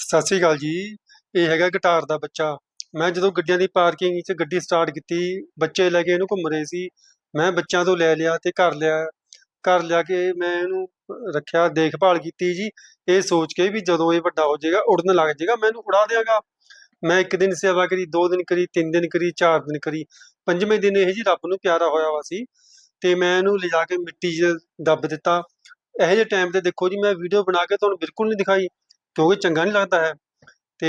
ਸਤਿ ਸ੍ਰੀ ਅਕਾਲ ਜੀ। ਇਹ ਹੈਗਾ ਗਿਟਾਰ ਦਾ ਬੱਚਾ। ਮੈਂ ਜਦੋਂ ਗੱਡੀਆਂ ਦੀ ਪਾਰਕਿੰਗ ਚ ਗੱਡੀ ਸਟਾਰਟ ਕੀਤੀ, ਬੱਚੇ ਲੈ ਕੇ ਇਹਨੂੰ ਘੁੰਮ ਰਹੇ ਸੀ। ਮੈਂ ਬੱਚਿਆਂ ਤੋਂ ਲੈ ਲਿਆ ਤੇ ਘਰ ਲਿਆ। ਘਰ ਲਿਆ ਕੇ ਮੈਂ ਇਹਨੂੰ ਰੱਖਿਆ, ਦੇਖਭਾਲ ਕੀਤੀ ਜੀ। ਇਹ ਸੋਚ ਕੇ ਵੀ ਜਦੋਂ ਇਹ ਵੱਡਾ ਹੋ ਜਾਏਗਾ ਉੜਨ ਲੱਗ ਜਾਏਗਾ, ਮੈਂ ਇਹਨੂੰ ਉਡਾ ਦਿਆਂਗਾ। ਮੈਂ ਇੱਕ ਦਿਨ ਸੇਵਾ ਕਰੀ, ਦੋ ਦਿਨ ਕਰੀ, ਤਿੰਨ ਦਿਨ ਕਰੀ, ਚਾਰ ਦਿਨ ਕਰੀ। ਪੰਜਵੇਂ ਦਿਨ ਇਹ ਜੀ ਰੱਬ ਨੂੰ ਪਿਆਰਾ ਹੋਇਆ ਵਾ ਸੀ ਤੇ ਮੈਂ ਇਹਨੂੰ ਲਿਜਾ ਕੇ ਮਿੱਟੀ 'ਚ ਦੱਬ ਦਿੱਤਾ। ਇਹੋ ਜਿਹੇ ਟਾਈਮ ਤੇ ਦੇਖੋ ਜੀ, ਮੈਂ ਵੀਡੀਓ ਬਣਾ ਕੇ ਤੁਹਾਨੂੰ ਬਿਲਕੁਲ ਨਹੀਂ ਦਿਖਾਈ। ਕਿਉਂਕਿ ਚੰਗਾ ਨਹੀਂ ਲੱਗਦਾ ਹੈ। ਤੇ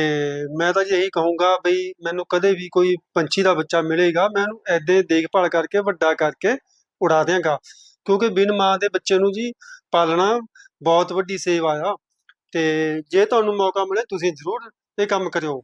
ਮੈਂ ਤਾਂ ਜੀ ਇਹੀ ਕਹੂੰਗਾ ਬਈ ਮੈਨੂੰ ਕਦੇ ਵੀ ਕੋਈ ਪੰਛੀ ਦਾ ਬੱਚਾ ਮਿਲੇਗਾ, ਮੈਂ ਉਹਨੂੰ ਐਦੇ ਦੇਖਭਾਲ ਕਰਕੇ, ਵੱਡਾ ਕਰਕੇ ਉਡਾ ਦਿਆਂਗਾ। ਕਿਉਂਕਿ ਬਿਨ ਮਾਂ ਦੇ ਬੱਚੇ ਨੂੰ ਜੀ ਪਾਲਣਾ ਬਹੁਤ ਵੱਡੀ ਸੇਵਾ ਆ। ਤੇ ਜੇ ਤੁਹਾਨੂੰ ਮੌਕਾ ਮਿਲੇ ਤੁਸੀਂ ਜ਼ਰੂਰ ਇਹ ਕੰਮ ਕਰਿਓ।